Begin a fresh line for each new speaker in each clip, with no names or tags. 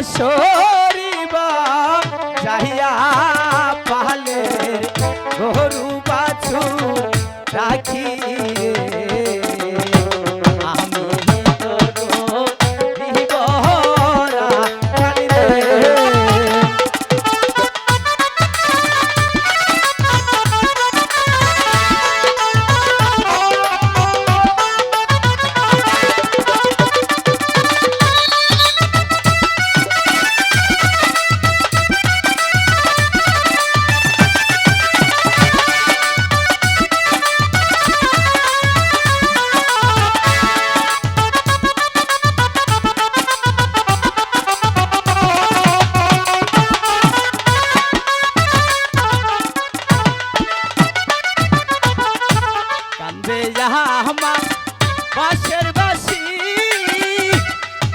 বাসরিবা যাইয়া পালে গরু বাছু রাখি যাহা আমার বাসের বাসি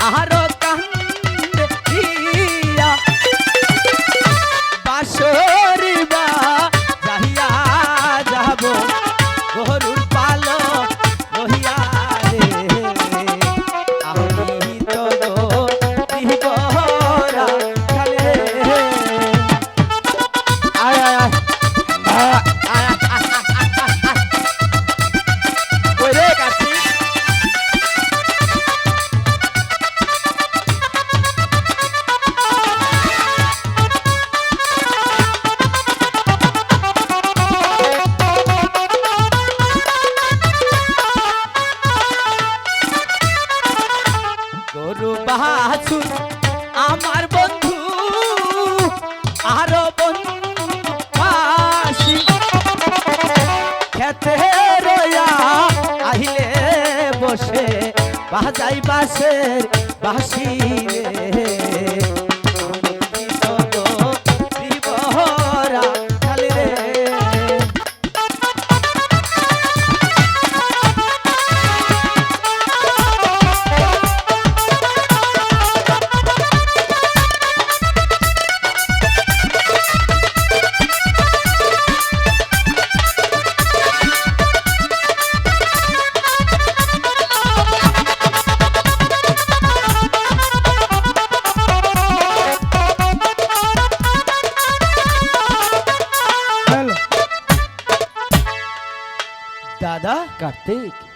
আরও কান্দে দিয়া। খেতে রয়া আহিলে বসে বাজাই বাসের বাসি दादा
कार्तिक।